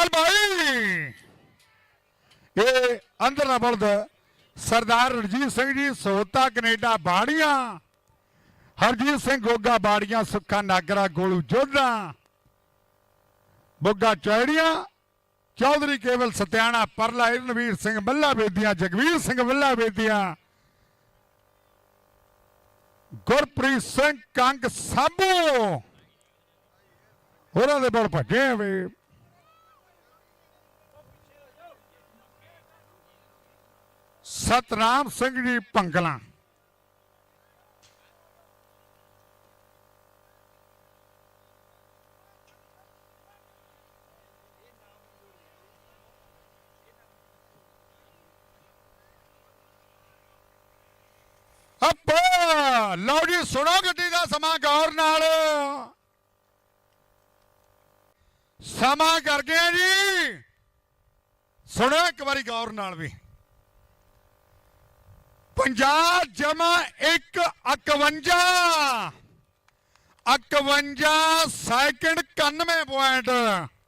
ਚੱਲ ਇਹ ਅੰਦਰ ਨਾ ਬਲਦ। ਸਰਦਾਰ ਰਣਜੀਤ ਸਿੰਘ ਜੀ ਸੋਤਾ ਕੈਨੇਡਾ ਬਾੜੀਆਂ ਹਰਜੀਤ ਸਿੰਘ ਗੋਗਾ ਬਾੜੀਆਂ ਸੁੱਖਾ ਨਾਗਰਾ ਗੋਲੂ ਜੋਧਾ। ਬੁੱਗਾ ਚੌੜੀਆਂ, ਚੌਧਰੀ ਕੇਵਲ ਸਤਿਆਣਾ, ਪਰਲਾ ਰਣਵੀਰ ਸਿੰਘ ਮੱਲਾ ਬੇਦੀਆਂ, ਜਗਵੀਰ ਸਿੰਘ ਮੱਲਾ ਬੇਦੀਆਂ। ਗੁਰਪ੍ਰੀਤ ਸਿੰਘ ਕੰਗ ਸਾਬੂ। ਉਹਨਾਂ ਦੇ ਬਲ ਭੱਜੇ ਵੇ। ਸਤਨਾਮ ਸਿੰਘ ਜੀ ਪੰਗਲਾ। ਅੱਪਾ! ਲਓ ਜੀ, ਸੁਣੋ ਗੱਡੀ ਦਾ ਸਮਾਂ ਗੌਰ ਨਾਲ। ਸਮਾਂ ਕਰ ਗਿਆ ਜੀ। ਸੁਣੋ ਇੱਕ ਵਾਰੀ ਗੌਰ ਨਾਲ ਵੀ। 50 ਜਮਾ 1 51 51 ਸੈਕਿੰਡ 91 ਪੁਆਇੰਟ